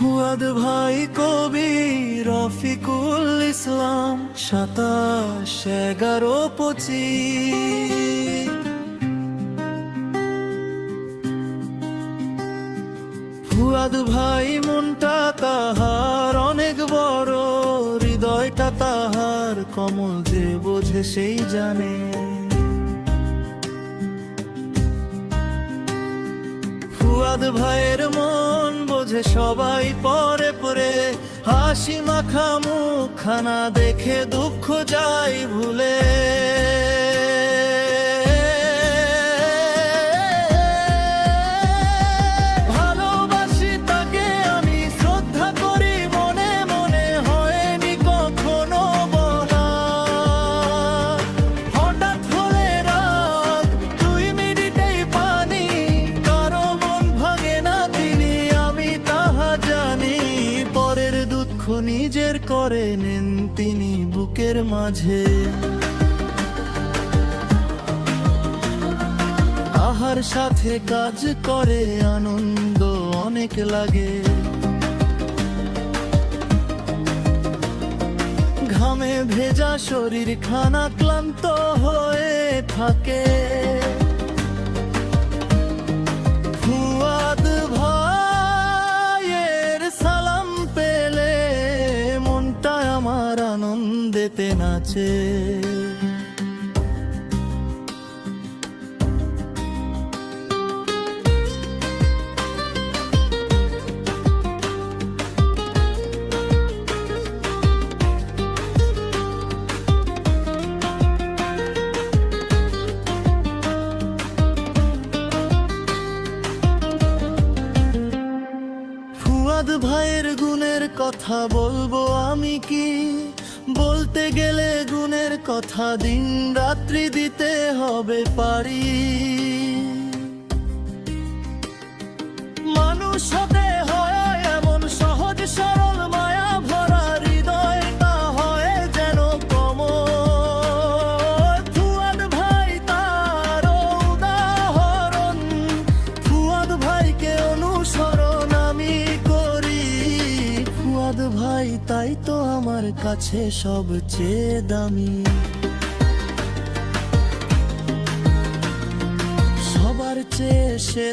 ফুয়াদ ভাই কবি রফিকুল ইসলাম সাতাশ এগারো পঁচিশ। ফুয়াদ ভাই মনটা তাহার অনেক বড়, হৃদয়টা তাহার কমল যে বোঝে সেই জানে। ফুয়াদ ভাইয়ের মন বোঝে সবাই পরে পরে হাসি মাখা মুখখানা দেখে দুঃখ যাই ভুলে। নিজের করে নেন তিনি বুকের মাঝে। আহার সাথে কাজ করে আনন্দ অনেক লাগে। ঘামে ভেজা শরীর খানা ক্লান্ত হয়ে থাকে। আনন্দেতে নাচে। ভাইয়ের গুণের কথা বলব আমি কি? বলতে গেলে গুণের কথা দিন রাত্রি দিতে হবে পারি। ভাই তাই তো আমার কাছে সবচেয়ে দামি। সবার চেয়ে সেরা